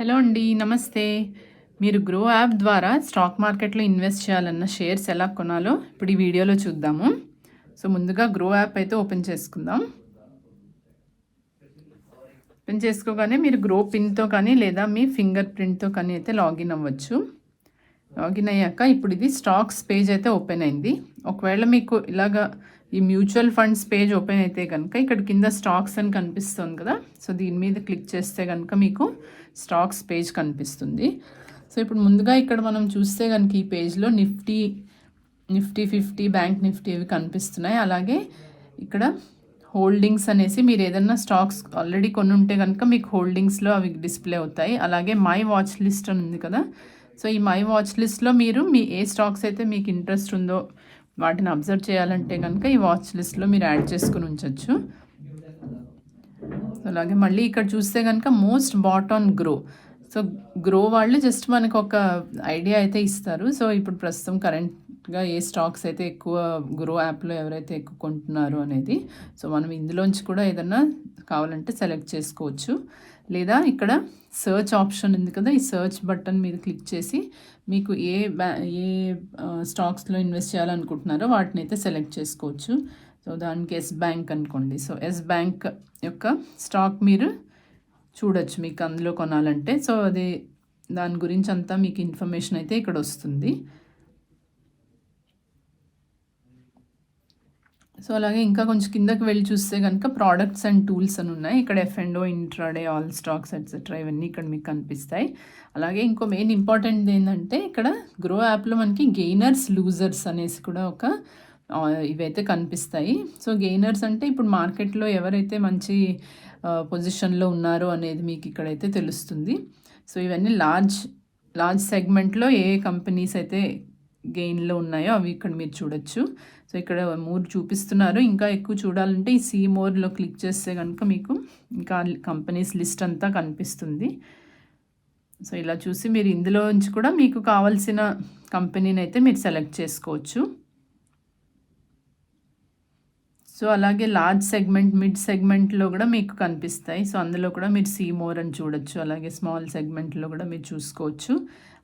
Hello అండి నమస్తే. మీరు గ్రో యాప్ ద్వారా స్టాక్ మార్కెట్లో ఇన్వెస్ట్ చేయాలన్న షేర్స్ ఎలా కొనాలో ఇప్పుడు ఈ వీడియోలో చూద్దాము. సో ముందుగా గ్రో యాప్ అయితే ఓపెన్ చేసుకుందాం. ఓపెన్ చేసుకోగానే మీరు గ్రో పిన్తో కానీ లేదా మీ ఫింగర్ ప్రింట్తో కానీ అయితే లాగిన్ అవ్వచ్చు. లాగిన్ అయ్యాక ఇప్పుడు ఇది స్టాక్స్ పేజ్ అయితే ఓపెన్ అయింది. ఒకవేళ మీకు ఇలాగా ఈ మ్యూచువల్ ఫండ్స్ పేజ్ ఓపెన్ అయితే కనుక ఇక్కడ కింద స్టాక్స్ అని కనిపిస్తుంది కదా. సో దీని మీద క్లిక్ చేస్తే కనుక మీకు స్టాక్స్ పేజ్ కనిపిస్తుంది. సో ఇప్పుడు ముందుగా ఇక్కడ మనం చూస్తే కనుక ఈ పేజ్లో Nifty Nifty fifty bank Nifty ఇవి కనిపిస్తున్నాయి. అలాగే ఇక్కడ హోల్డింగ్స్ అనేసి మీరు ఏదన్నా స్టాక్స్ ఆల్రెడీ కొన్ని ఉంటే కనుక మీకు హోల్డింగ్స్లో అవి డిస్ప్లే అవుతాయి. అలాగే మై వాచ్ లిస్ట్ అని ఉంది కదా. సో ఈ మై వాచ్ లిస్ట్లో మీరు మీ ఏ స్టాక్స్ అయితే మీకు ఇంట్రెస్ట్ ఉందో వాటిని అబ్జర్వ్ చేయాలంటే కనుక ఈ వాచ్ లిస్ట్లో మీరు యాడ్ చేసుకుని ఉంచవచ్చు అలాగే మళ్ళీ ఇక్కడ చూస్తే కనుక most bought on Groww so Groww వాళ్ళు జస్ట్ మనకు ఒక ఐడియా అయితే ఇస్తారు. సో ఇప్పుడు ప్రస్తుతం కరెంట్గా ఏ స్టాక్స్ అయితే ఎక్కువ గ్రో యాప్లో ఎవరైతే ఎక్కువ కొంటున్నారో అనేది సో మనం ఇందులోంచి కూడా ఏదన్నా కావాలంటే సెలెక్ట్ చేసుకోవచ్చు. లేదా ఇక్కడ సర్చ్ ఆప్షన్ ఉంది కదా ఈ సర్చ్ బటన్ మీద క్లిక్ చేసి మీకు ఏ బ్యా ఏ స్టాక్స్లో ఇన్వెస్ట్ చేయాలనుకుంటున్నారో వాటిని అయితే సెలెక్ట్ చేసుకోవచ్చు. సో దానికి ఎస్ బ్యాంక్ అనుకోండి. సో ఎస్ బ్యాంక్ యొక్క స్టాక్ మీరు చూడొచ్చు మీకు అందులో కొనాలంటే. సో అది దాని గురించి అంతా మీకు ఇన్ఫర్మేషన్ అయితే ఇక్కడ వస్తుంది. సో అలాగే ఇంకా కొంచెం కిందకి వెళ్ళి చూస్తే కనుక ప్రోడక్ట్స్ అండ్ టూల్స్ అని ఉన్నాయి. ఇక్కడ F and O intraday all stocks etcetera ఇవన్నీ ఇక్కడ మీకు కనిపిస్తాయి. అలాగే ఇంకో మెయిన్ ఇంపార్టెంట్ ఏంటంటే ఇక్కడ గ్రో యాప్లో మనకి గెయినర్స్ లూజర్స్ అనేసి కూడా ఒక ఇవైతే కనిపిస్తాయి. సో గెయినర్స్ అంటే ఇప్పుడు మార్కెట్లో ఎవరైతే మంచి పొజిషన్లో ఉన్నారో అనేది మీకు ఇక్కడైతే తెలుస్తుంది. సో ఇవన్నీ లార్జ్ లార్జ్ సెగ్మెంట్లో ఏ కంపెనీస్ అయితే గెయిన్లో ఉన్నాయో అవి ఇక్కడ మీరు చూడొచ్చు. సో ఇక్కడ మూడు చూపిస్తున్నారు. ఇంకా ఎక్కువ చూడాలంటే ఈ సీ మోర్లో క్లిక్ చేస్తే కనుక మీకు ఇంకా కంపెనీస్ లిస్ట్ అంతా కనిపిస్తుంది. సో ఇలా చూసి మీరు ఇందులో నుంచి కూడా మీకు కావాల్సిన కంపెనీని అయితే మీరు సెలెక్ట్ చేసుకోవచ్చు. సో అలాగే లార్జ్ సెగ్మెంట్ మిడ్ సెగ్మెంట్లో కూడా మీకు కనిపిస్తాయి. సో అందులో కూడా మీరు సీ మోర్ అని చూడొచ్చు. అలాగే స్మాల్ సెగ్మెంట్లో కూడా మీరు చూసుకోవచ్చు.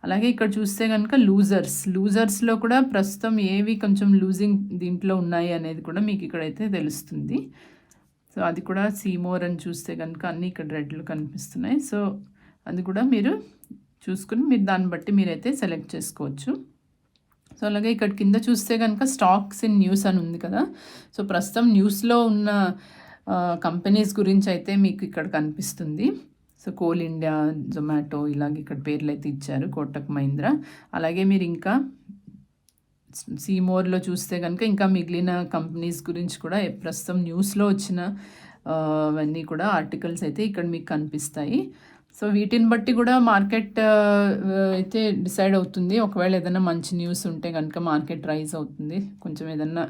అలాగే ఇక్కడ చూస్తే కనుక లూజర్స్. లూజర్స్లో కూడా ప్రస్తుతం ఏవి కొంచెం లూజింగ్ దీంట్లో ఉన్నాయి అనేది కూడా మీకు ఇక్కడైతే తెలుస్తుంది. సో అది కూడా సీమోర్ అని చూస్తే కనుక అన్నీ ఇక్కడ రెడ్లు కనిపిస్తున్నాయి. సో అది కూడా మీరు చూసుకుని మీరు దాన్ని బట్టి మీరైతే సెలెక్ట్ చేసుకోవచ్చు. సో అలాగే ఇక్కడ కింద చూస్తే కనుక స్టాక్స్ ఇన్ న్యూస్ అని ఉంది కదా. సో ప్రస్తుతం న్యూస్లో ఉన్న కంపెనీస్ గురించి అయితే మీకు ఇక్కడ కనిపిస్తుంది. సో కోల్ ఇండియా జొమాటో ఇలాగ ఇక్కడ పేర్లు అయితే ఇచ్చారు కోటక్ మహీంద్రా. అలాగే మీరు ఇంకా సీమోర్లో చూస్తే కనుక ఇంకా మిగిలిన కంపెనీస్ గురించి కూడా ప్రస్తుతం న్యూస్లో వచ్చిన అవన్నీ కూడా ఆర్టికల్స్ అయితే ఇక్కడ మీకు కనిపిస్తాయి. సో వీటిని బట్టి కూడా మార్కెట్ అయితే డిసైడ్ అవుతుంది. ఒకవేళ ఏదైనా మంచి న్యూస్ ఉంటే కనుక మార్కెట్ రైజ్ అవుతుంది. కొంచెం ఏదన్నా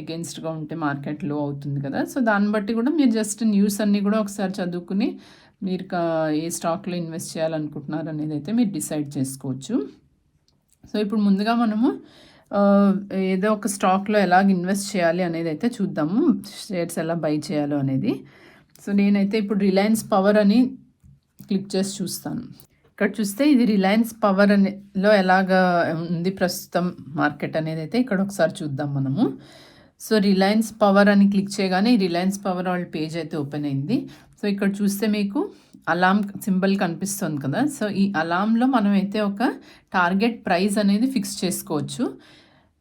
అగెన్స్ట్గా ఉంటే మార్కెట్లో అవుతుంది కదా. సో దాన్ని బట్టి కూడా మీరు జస్ట్ న్యూస్ అన్నీ కూడా ఒకసారి చదువుకుని మీరు ఏ స్టాక్లో ఇన్వెస్ట్ చేయాలనుకుంటున్నారు అనేది అయితే మీరు డిసైడ్ చేసుకోవచ్చు. సో ఇప్పుడు ముందుగా మనము ఏదో ఒక స్టాక్లో ఎలాగ ఇన్వెస్ట్ చేయాలి అనేది అయితే చూద్దాము. షేర్స్ ఎలా బై చేయాలో అనేది. సో నేనైతే ఇప్పుడు రిలయన్స్ పవర్ అని క్లిక్ చేసి చూస్తాను. ఇక్కడ చూస్తే ఇది రిలయన్స్ పవర్ అనేలో ఎలాగ ఉంది ప్రస్తుతం మార్కెట్ అనేది అయితే ఇక్కడ ఒకసారి చూద్దాం మనము. సో రిలయన్స్ పవర్ అని క్లిక్ చేయగానే రిలయన్స్ పవర్ వాళ్ళ పేజ్ అయితే ఓపెన్ అయింది. సో ఇక్కడ చూస్తే మీకు అలాం సింబల్ కనిపిస్తుంది కదా. సో ఈ అలాంలో మనం అయితే ఒక టార్గెట్ ప్రైస్ అనేది ఫిక్స్ చేసుకోవచ్చు.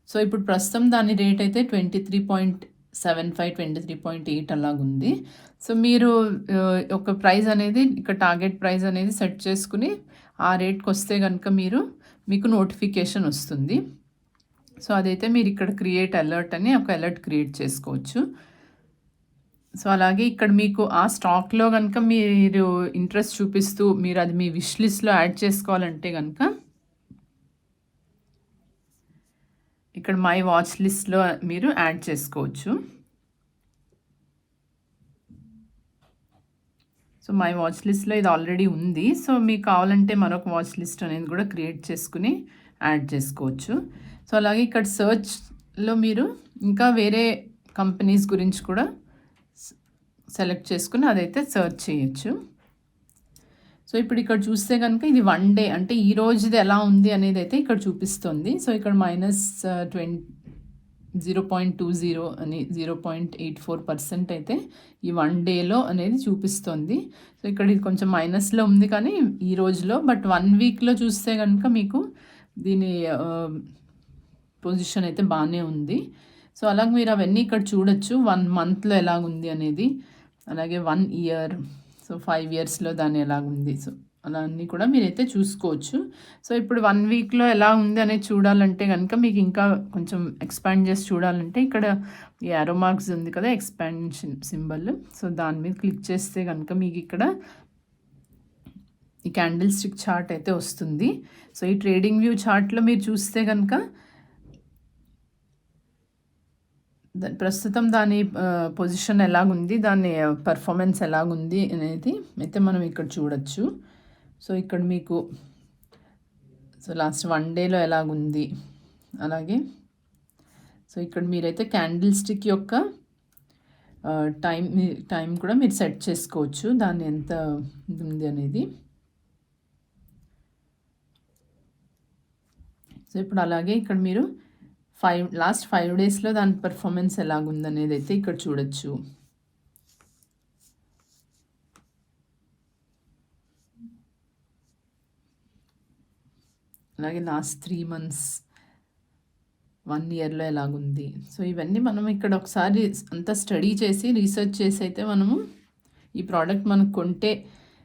సో ఇప్పుడు ప్రస్తుతం దాని రేట్ అయితే twenty three point seven five twenty three point eight అలాగుంది. So మీరు ఒక ప్రైస్ అనేది ఇక్కడ టార్గెట్ ప్రైస్ అనేది సెట్ చేసుకుని ఆ రేట్కి వస్తే కనుక మీరు మీకు నోటిఫికేషన్ వస్తుంది. సో అదైతే మీరు ఇక్కడ క్రియేట్ అలర్ట్ అని ఒక అలర్ట్ క్రియేట్ చేసుకోవచ్చు. సో అలాగే ఇక్కడ మీకు ఆ స్టాక్లో కనుక మీరు ఇంట్రెస్ట్ చూపిస్తూ మీరు అది మీ విష్ లిస్ట్లో యాడ్ చేసుకోవాలంటే కనుక ఇక్కడ మై వాచ్ లిస్ట్లో మీరు యాడ్ చేసుకోవచ్చు. సో మై వాచ్ లిస్ట్లో ఇది ఆల్రెడీ ఉంది. సో మీకు కావాలంటే మరొక వాచ్ లిస్ట్ అనేది కూడా క్రియేట్ చేసుకుని యాడ్ చేసుకోవచ్చు. సో అలాగే ఇక్కడ సర్చ్లో మీరు ఇంకా వేరే కంపెనీస్ గురించి కూడా సెలెక్ట్ చేసుకుని అదైతే సర్చ్ చేయొచ్చు. సో ఇప్పుడు ఇక్కడ చూస్తే కనుక ఇది వన్ డే అంటే ఈ రోజుది ఎలా ఉంది అనేది అయితే ఇక్కడ చూపిస్తుంది. సో ఇక్కడ minus twenty zero point two zero అని zero point eight four percent అయితే ఈ వన్ డేలో అనేది చూపిస్తుంది. సో ఇక్కడ ఇది కొంచెం మైనస్లో ఉంది కానీ ఈ రోజులో బట్ వన్ వీక్లో చూస్తే కనుక మీకు దీని uh, పొజిషన్ అయితే బాగానే ఉంది. సో అలాగే మీరు అవన్నీ ఇక్కడ చూడొచ్చు. వన్ మంత్లో ఎలాగుంది అనేది. అలాగే వన్ ఇయర్ సో ఫైవ్ ఇయర్స్లో దాన్ని ఉంది. సో అలా అన్నీ కూడా మీరైతే చూసుకోవచ్చు. సో ఇప్పుడు వన్ వీక్లో ఎలా ఉంది అనేది చూడాలంటే కనుక మీకు ఇంకా కొంచెం ఎక్స్పాండ్ చేసి చూడాలంటే ఇక్కడ ఈ యారో మార్క్స్ ఉంది కదా ఎక్స్పాన్షన్ సింబల్ సో దాని మీద క్లిక్ చేస్తే కనుక మీకు ఇక్కడ ఈ క్యాండిల్ స్టిక్ చార్ట్ అయితే వస్తుంది. సో ఈ ట్రేడింగ్ వ్యూ చార్ట్లో మీరు చూస్తే కనుక ప్రస్తుతం దాని పొజిషన్ ఎలాగుంది? దాని పర్ఫార్మెన్స్ ఎలాగుంది అనేది అయితే మనం ఇక్కడ చూడొచ్చు. సో ఇక్కడ మీకు సో లాస్ట్ వన్ డేలో ఎలాగుంది? అలాగే సో ఇక్కడ మీరైతే క్యాండిల్ స్టిక్ యొక్క టైం టైం కూడా మీరు సెట్ చేసుకోవచ్చు. దాన్ని ఎంత ఉంది అనేది. సో ఇప్పుడు అలాగే ఇక్కడ మీరు ఫైవ్ లాస్ట్ ఫైవ్ డేస్లో దాని పర్ఫార్మెన్స్ ఎలాగుందనేది అయితే ఇక్కడ చూడొచ్చు. అలాగే లాస్ట్ త్రీ మంత్స్ వన్ ఇయర్లో ఎలాగుంది. సో ఇవన్నీ మనం ఇక్కడ ఒకసారి అంతా స్టడీ చేసి రీసెర్చ్ చేసి అయితే మనము ఈ ప్రోడక్ట్ మనం కొంటే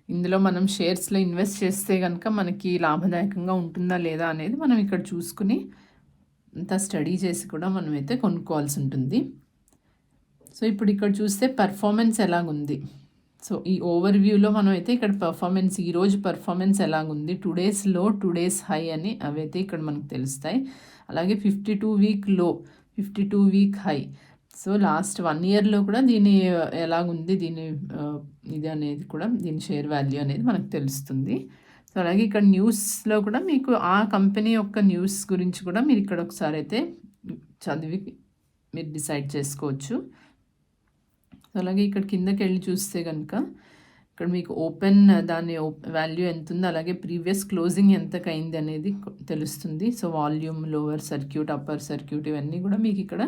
ఇందులో మనం షేర్స్లో ఇన్వెస్ట్ చేస్తే కనుక మనకి లాభదాయకంగా ఉంటుందా లేదా అనేది మనం ఇక్కడ చూసుకుని అంతా స్టడీ చేసి కూడా మనమైతే కొనుక్కోవాల్సి ఉంటుంది. సో ఇప్పుడు ఇక్కడ చూస్తే పర్ఫార్మెన్స్ ఎలాగుంది? సో ఈ ఓవర్ వ్యూలో మనం అయితే ఇక్కడ పర్ఫార్మెన్స్ ఈరోజు పర్ఫార్మెన్స్ ఎలాగుంది? టూ డేస్లో టూ డేస్ హై అని అవైతే ఇక్కడ మనకు తెలుస్తాయి. అలాగే ఫిఫ్టీ టూ వీక్లో fifty two week high. So last one ఇయర్లో కూడా దీని ఎలాగుంది? దీని ఇది అనేది కూడా దీని షేర్ వాల్యూ అనేది మనకు తెలుస్తుంది. సో అలాగే ఇక్కడ న్యూస్లో కూడా మీకు ఆ కంపెనీ యొక్క న్యూస్ గురించి కూడా మీరు ఇక్కడ ఒకసారి అయితే చదివి మీరు డిసైడ్ చేసుకోవచ్చు. సో అలాగే ఇక్కడ కిందకి వెళ్ళి చూస్తే కనుక ఇక్కడ మీకు ఓపెన్ దాని వాల్యూ ఎంత ఉందో అలాగే ప్రీవియస్ క్లోజింగ్ ఎంతకైంది అనేది తెలుస్తుంది. So volume lower circuit upper circuit ఇవన్నీ కూడా మీకు ఇక్కడ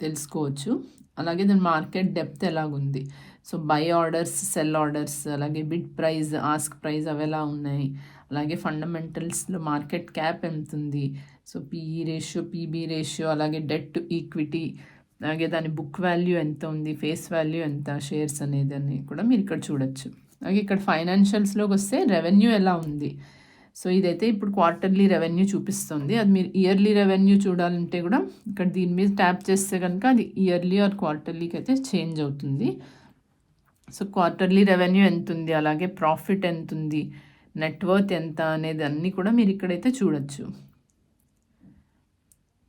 తెలుసుకోవచ్చు. అలాగే దాని మార్కెట్ డెప్త్ ఎలాగుంది? So buy orders sell orders అలాగే బిడ్ ప్రైస్ ఆస్క్ ప్రైస్ అవి ఎలా ఉన్నాయి? అలాగే ఫండమెంటల్స్లో మార్కెట్ క్యాప్ ఎంత ఉంది so PE ratio PB ratio అలాగే డెట్ ఈక్విటీ అలాగే దాని బుక్ వాల్యూ ఎంత ఉంది? ఫేస్ వాల్యూ ఎంత? షేర్స్ అనేది అని కూడా మీరు ఇక్కడ చూడొచ్చు. అలాగే ఇక్కడ ఫైనాన్షియల్స్లోకి వస్తే రెవెన్యూ ఎలా ఉంది? సో ఇదైతే ఇప్పుడు క్వార్టర్లీ రెవెన్యూ చూపిస్తుంది. అది మీరు ఇయర్లీ రెవెన్యూ చూడాలంటే కూడా ఇక్కడ దీని మీద ట్యాప్ చేస్తే కనుక అది ఇయర్లీ ఆర్ క్వార్టర్లీకి అయితే చేంజ్ అవుతుంది. సో క్వార్టర్లీ రెవెన్యూ ఎంత ఉంది అలాగే ప్రాఫిట్ ఎంత ఉంది నెట్వర్త్ ఎంత అనేది అన్నీ కూడా మీరు ఇక్కడైతే చూడొచ్చు.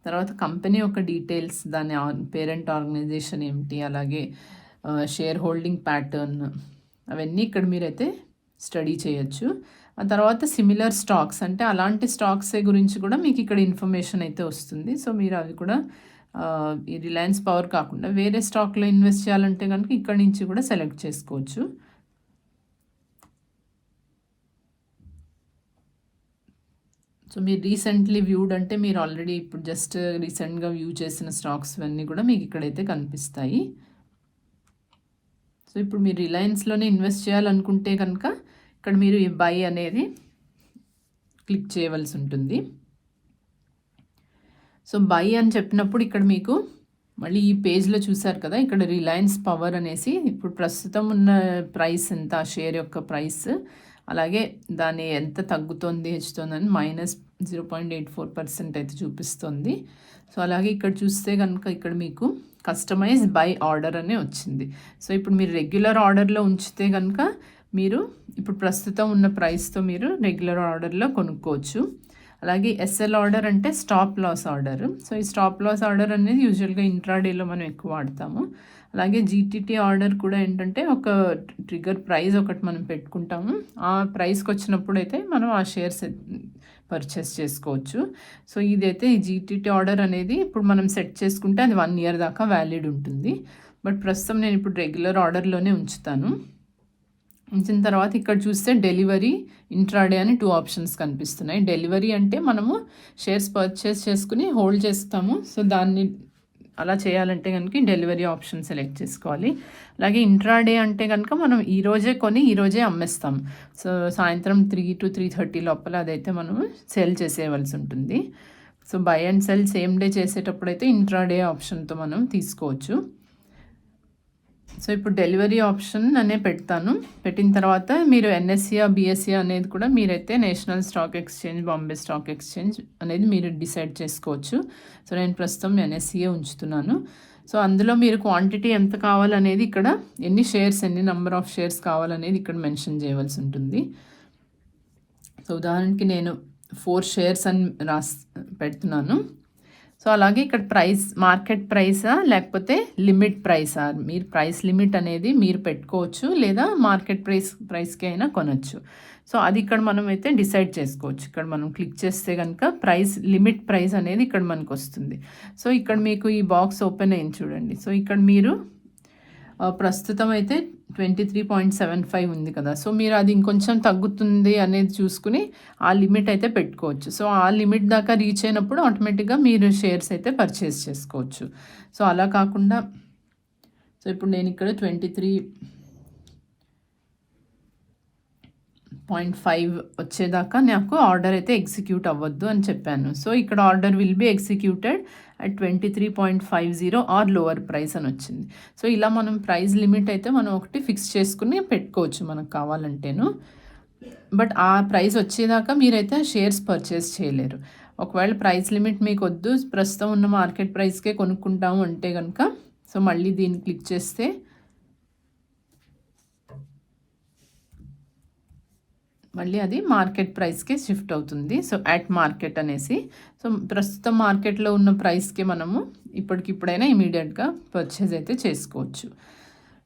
తర్వాత కంపెనీ యొక్క డీటెయిల్స్ దాని పేరెంట్ ఆర్గనైజేషన్ ఏమిటి అలాగే షేర్ హోల్డింగ్ ప్యాటర్న్ అవన్నీ ఇక్కడ మీరైతే స్టడీ చేయొచ్చు. ఆ తర్వాత సిమిలర్ స్టాక్స్ అంటే అలాంటి స్టాక్స్ గురించి కూడా మీకు ఇక్కడ ఇన్ఫర్మేషన్ అయితే వస్తుంది. సో మీరు అవి కూడా ఈ రిలయన్స్ పవర్ కాకుండా వేరే స్టాక్లో ఇన్వెస్ట్ చేయాలంటే కనుక ఇక్కడ నుంచి కూడా సెలెక్ట్ చేసుకోవచ్చు. సో మీరు రీసెంట్లీ వ్యూడ్ అంటే మీరు ఆల్రెడీ ఇప్పుడు జస్ట్ రీసెంట్గా వ్యూ చేసిన స్టాక్స్ ఇవన్నీ కూడా మీకు ఇక్కడైతే కనిపిస్తాయి. సో ఇప్పుడు మీరు రిలయన్స్లోనే ఇన్వెస్ట్ చేయాలనుకుంటే కనుక ఇక్కడ మీరు ఈ బై అనేది క్లిక్ చేయవలసి ఉంటుంది. సో బై అని చెప్పినప్పుడు ఇక్కడ మీకు మళ్ళీ ఈ పేజ్లో చూసారు కదా ఇక్కడ రిలయన్స్ పవర్ అనేసి ఇప్పుడు ప్రస్తుతం ఉన్న ప్రైస్ ఎంత షేర్ యొక్క ప్రైస్ అలాగే దాని ఎంత తగ్గుతోంది హెచ్చుతోందని minus zero point eight four percent అయితే చూపిస్తుంది. సో అలాగే ఇక్కడ చూస్తే కనుక ఇక్కడ మీకు కస్టమైజ్ బై ఆర్డర్ అనే వచ్చింది. సో ఇప్పుడు మీరు రెగ్యులర్ ఆర్డర్లో ఉంచితే కనుక మీరు ఇప్పుడు ప్రస్తుతం ఉన్న ప్రైస్తో మీరు రెగ్యులర్ ఆర్డర్లో కొనుక్కోవచ్చు. అలాగే ఎస్ఎల్ ఆర్డర్ అంటే స్టాప్ లాస్ ఆర్డర్. సో ఈ స్టాప్ లాస్ ఆర్డర్ అనేది యూజువల్గా ఇంట్రాడేలో మనం ఎక్కువ వాడతాము. అలాగే జీటీటీ ఆర్డర్ కూడా ఏంటంటే ఒక ట్రిగర్ ప్రైస్ ఒకటి మనం పెట్టుకుంటాము. ఆ ప్రైస్కి వచ్చినప్పుడు అయితే మనం ఆ షేర్స్ పర్చేస్ చేసుకోవచ్చు. సో ఇదైతే ఈ జీటీటీ ఆర్డర్ అనేది ఇప్పుడు మనం సెట్ చేసుకుంటే అది వన్ ఇయర్ దాకా వ్యాలిడ్ ఉంటుంది. బట్ ప్రస్తుతం నేను ఇప్పుడు రెగ్యులర్ ఆర్డర్లోనే ఉంచుతాను. ఉంచిన తర్వాత ఇక్కడ చూస్తే డెలివరీ ఇంట్రాడే అని టూ ఆప్షన్స్ కనిపిస్తున్నాయి. డెలివరీ అంటే మనము షేర్స్ పర్చేస్ చేసుకుని హోల్డ్ చేస్తాము. సో దాన్ని అలా చేయాలంటే కనుక డెలివరీ ఆప్షన్ సెలెక్ట్ చేసుకోవాలి. అలాగే ఇంట్రాడే అంటే కనుక మనం ఈరోజే కొని ఈరోజే అమ్మేస్తాం. సో సాయంత్రం త్రీ టు త్రీ థర్టీ లోపల అదైతే మనము సెల్ చేసేయవలసి ఉంటుంది. So buy and sell same day చేసేటప్పుడు అయితే ఇంట్రాడే ఆప్షన్తో మనం తీసుకోవచ్చు. సో ఇప్పుడు డెలివరీ ఆప్షన్ అనే పెడతాను. పెట్టిన తర్వాత మీరు ఎన్ఎస్సియా బిఎస్సియా అనేది కూడా మీరైతే national stock exchange Bombay stock exchange అనేది మీరు డిసైడ్ చేసుకోవచ్చు. సో నేను ప్రస్తుతం ఎన్ఎస్సిఏ ఉంచుతున్నాను. సో అందులో మీరు క్వాంటిటీ ఎంత కావాలనేది ఇక్కడ ఎన్ని షేర్స్ ఎన్ని నెంబర్ ఆఫ్ షేర్స్ కావాలనేది ఇక్కడ మెన్షన్ చేయవలసి ఉంటుంది. సో ఉదాహరణకి నేను ఫోర్ షేర్స్ అని రాస్ పెడుతున్నాను. సో అలాగే ఇక్కడ ప్రైస్ మార్కెట్ ప్రైసా లేకపోతే లిమిట్ ప్రైసా? మీరు ప్రైస్ లిమిట్ అనేది మీరు పెట్టుకోవచ్చు లేదా మార్కెట్ ప్రైస్ ప్రైస్కి అయినా కొనవచ్చు సో అది ఇక్కడ మనం అయితే డిసైడ్ చేసుకోవచ్చు. ఇక్కడ మనం క్లిక్ చేస్తే కనుక ప్రైస్ లిమిట్ ప్రైస్ అనేది ఇక్కడ మనకు వస్తుంది. సో ఇక్కడ మీకు ఈ బాక్స్ ఓపెన్ అయింది చూడండి. సో ఇక్కడ మీరు ప్రస్తుతం అయితే twenty three point seven five ఉంది కదా. సో మీరు అది ఇంకొంచెం తగ్గుతుంది అనేది చూసుకుని ఆ లిమిట్ అయితే పెట్టుకోవచ్చు. సో ఆ లిమిట్ దాకా రీచ్ అయినప్పుడు ఆటోమేటిక్గా మీరు షేర్స్ అయితే పర్చేస్ చేసుకోవచ్చు. సో అలా కాకుండా సో ఇప్పుడు నేను ఇక్కడ ట్వంటీ త్రీ పాయింట్ ఫైవ్ వచ్చేదాకా నాకు ఆర్డర్ అయితే ఎగ్జిక్యూట్ అవ్వద్దు అని చెప్పాను. సో ఇక్కడ order will be executed at twenty three point five zero or lower price అని వచ్చింది. సో ఇలా మనం ప్రైస్ లిమిట్ అయితే మనం ఒకటి ఫిక్స్ చేసుకుని పెట్టుకోవచ్చు మనకు కావాలంటేను. బట్ ఆ ప్రైస్ వచ్చేదాకా మీరైతే షేర్స్ పర్చేస్ చేయలేరు. ఒకవేళ ప్రైస్ లిమిట్ మీకు వద్దు ప్రస్తుతం ఉన్న మార్కెట్ ప్రైస్కే కొనుక్కుంటాము అంటే కనుక సో మళ్ళీ దీన్ని క్లిక్ చేస్తే మళ్ళీ అది మార్కెట్ ప్రైస్కి షిఫ్ట్ అవుతుంది. సో యాట్ మార్కెట్ అనేసి. సో ప్రస్తుతం మార్కెట్లో ఉన్న ప్రైస్కి మనము ఇప్పటికిప్పుడైనా ఇమీడియట్గా పర్చేజ్ అయితే చేసుకోవచ్చు.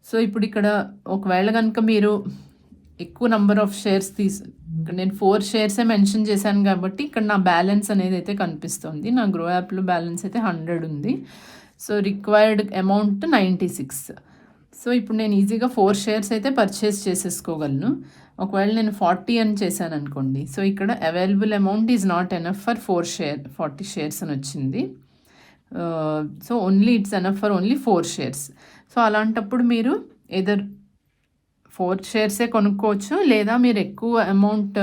సో ఇప్పుడు ఇక్కడ ఒకవేళ కనుక మీరు ఎక్కువ నెంబర్ ఆఫ్ షేర్స్ తీసు ఇక్కడ నేను ఫోర్ షేర్సే మెన్షన్ చేశాను కాబట్టి ఇక్కడ నా బ్యాలెన్స్ అనేది అయితే కనిపిస్తుంది. నా గ్రో యాప్లో బ్యాలెన్స్ అయితే హండ్రెడ్ ఉంది. So required amount ninety six so ఇప్పుడు నేను ఈజీగా ఫోర్ షేర్స్ అయితే పర్చేస్ చేసేసుకోగలను. ఒకవేళ నేను ఫార్టీ అని చేశాను అనుకోండి. సో ఇక్కడ available amount is not enough for four share forty shares అని వచ్చింది. So only it's enough for only four shares. So అలాంటప్పుడు మీరు ఎదర్ ఫోర్ షేర్సే కొనుక్కోవచ్చు లేదా మీరు ఎక్కువ అమౌంట్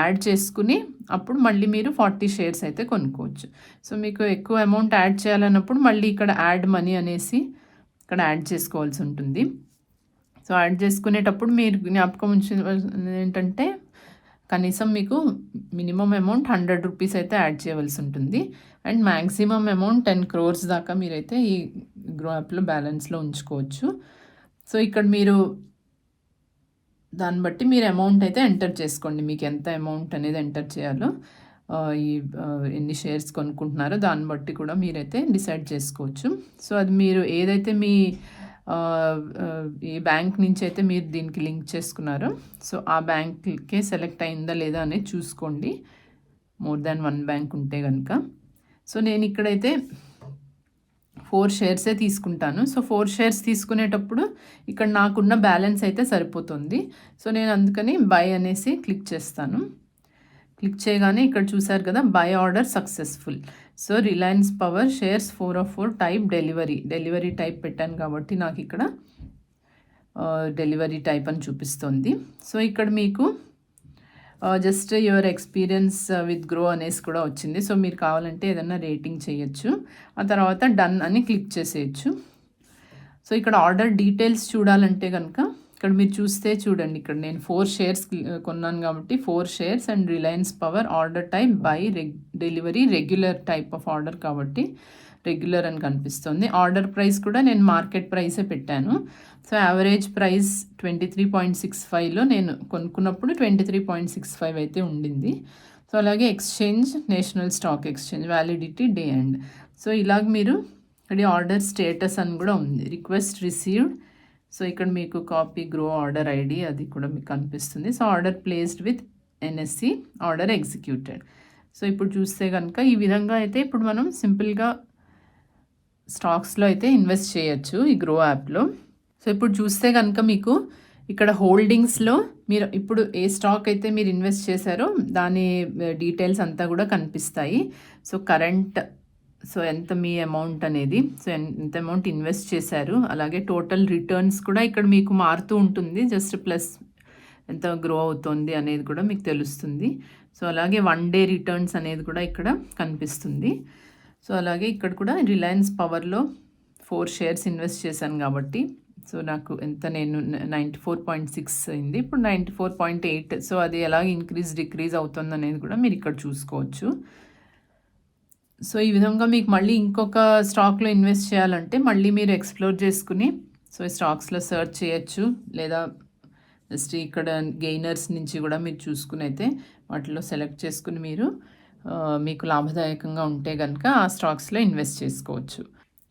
యాడ్ చేసుకుని అప్పుడు మళ్ళీ మీరు ఫార్టీ షేర్స్ అయితే కొనుక్కోవచ్చు. సో మీకు ఎక్కువ అమౌంట్ యాడ్ చేయాలన్నప్పుడు మళ్ళీ ఇక్కడ యాడ్ మనీ అనేసి ఇక్కడ యాడ్ చేసుకోవాల్సి ఉంటుంది. సో యాడ్ చేసుకునేటప్పుడు మీరు జ్ఞాపకం ఉంచిన ఏంటంటే కనీసం మీకు మినిమం అమౌంట్ హండ్రెడ్ రూపీస్ అయితే యాడ్ చేయవలసి ఉంటుంది. And maximum amount ten crores దాకా మీరైతే ఈ గ్రో యాప్లో బ్యాలెన్స్లో ఉంచుకోవచ్చు. సో ఇక్కడ మీరు దాన్ని బట్టి మీరు అమౌంట్ అయితే ఎంటర్ చేసుకోండి. మీకు ఎంత అమౌంట్ అనేది ఎంటర్ చేయాలో. ఈ ఎన్ని షేర్స్ కొనుక్కుంటున్నారో దాన్ని బట్టి కూడా మీరైతే డిసైడ్ చేసుకోవచ్చు. సో అది మీరు ఏదైతే మీ ఈ బ్యాంక్ నుంచి అయితే మీరు దీనికి లింక్ చేసుకున్నారో సో ఆ బ్యాంక్కే సెలెక్ట్ అయిందా లేదా అనేది చూసుకోండి. మోర్ దాన్ వన్ బ్యాంక్ ఉంటే కనుక సో నేను ఇక్కడైతే ఫోర్ షేర్సే తీసుకుంటాను. సో ఫోర్ షేర్స్ తీసుకునేటప్పుడు ఇక్కడ నాకున్న బ్యాలెన్స్ అయితే సరిపోతుంది. సో నేను అందుకని బై అనేసి క్లిక్ చేస్తాను. క్లిక్ చేయగానే ఇక్కడ చూసారు కదా buy order successful so Reliance Power shares four of four type delivery delivery type పెట్టాను కాబట్టి నాకు ఇక్కడ డెలివరీ టైప్ అని చూపిస్తుంది. సో ఇక్కడ మీకు just your experience with Groww అనేసి కూడా వచ్చింది. సో మీరు కావాలంటే ఏదైనా రేటింగ్ చేయొచ్చు. ఆ తర్వాత డన్ అని క్లిక్ చేసేయచ్చు. సో ఇక్కడ ఆర్డర్ డీటెయిల్స్ చూడాలంటే కనుక ఇక్కడ మీరు చూస్తే చూడండి ఇక్కడ నేను ఫోర్ షేర్స్ uh, కొన్నాను కాబట్టి four shares and Reliance Power order type buy reg delivery regular type of order కాబట్టి రెగ్యులర్ అని కనిపిస్తుంది. ఆర్డర్ ప్రైస్ కూడా నేను మార్కెట్ ప్రైసే పెట్టాను. So average price twenty three point six ఫైవ్లో నేను కొనుక్కున్నప్పుడు twenty three point six five అయితే ఉండింది. సో అలాగే exchange national stock exchange validity day and so ఇలాగ మీరు ఇక్కడ ఆర్డర్ స్టేటస్ అని కూడా ఉంది. రిక్వెస్ట్ రిసీవ్డ్ సో ఇక్కడ మీకు కాపీ గ్రో ఆర్డర్ ఐడి అది కూడా మీకు కనిపిస్తుంది. So order placed with NSC order executed so ఇప్పుడు చూస్తే కనుక ఈ విధంగా అయితే ఇప్పుడు మనం సింపుల్గా స్టాక్స్లో అయితే ఇన్వెస్ట్ చేయొచ్చు ఈ గ్రో యాప్లో సో ఇప్పుడు చూస్తే కనుక మీకు ఇక్కడ హోల్డింగ్స్లో మీరు ఇప్పుడు ఏ స్టాక్ అయితే మీరు ఇన్వెస్ట్ చేశారో దాని uh, డీటెయిల్స్ అంతా కూడా కనిపిస్తాయి. సో కరెంట్ సో ఎంత మీ అమౌంట్ అనేది సో ఎంత అమౌంట్ ఇన్వెస్ట్ చేశారు అలాగే టోటల్ రిటర్న్స్ కూడా ఇక్కడ మీకు మారుతూ ఉంటుంది జస్ట్ ప్లస్ ఎంత గ్రో అవుతుంది అనేది కూడా మీకు తెలుస్తుంది. సో అలాగే వన్ డే రిటర్న్స్ అనేది కూడా ఇక్కడ కనిపిస్తుంది. సో అలాగే ఇక్కడ కూడా రిలయన్స్ పవర్లో ఫోర్ షేర్స్ ఇన్వెస్ట్ చేశాను కాబట్టి సో నాకు ఎంత నేను నైంటీ ఫోర్ పాయింట్ సిక్స్ అయింది ఇప్పుడు ninety four point eight so అది ఎలా ఇంక్రీజ్ డిక్రీజ్ అవుతుంది అనేది కూడా మీరు ఇక్కడ చూసుకోవచ్చు. సో ఈ విధంగా మీకు మళ్ళీ ఇంకొక స్టాక్లో ఇన్వెస్ట్ చేయాలంటే మళ్ళీ మీరు ఎక్స్ప్లోర్ చేసుకుని సో ఈ స్టాక్స్లో సెర్చ్ చేయొచ్చు. లేదా జస్ట్ ఇక్కడ గెయినర్స్ నుంచి కూడా మీరు చూసుకుని అయితే వాటిలో సెలెక్ట్ చేసుకుని మీరు మీకు లాభదాయకంగా ఉంటే కనుక ఆ స్టాక్స్లో ఇన్వెస్ట్ చేసుకోవచ్చు.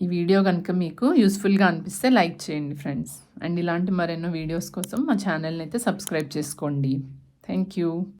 ఈ వీడియో కనుక మీకు యూస్ఫుల్గా అనిపిస్తే లైక్ చేయండి ఫ్రెండ్స్ అండ్ ఇలాంటి మరెన్నో వీడియోస్ కోసం మా ఛానల్ని అయితే సబ్స్క్రైబ్ చేసుకోండి. Thank you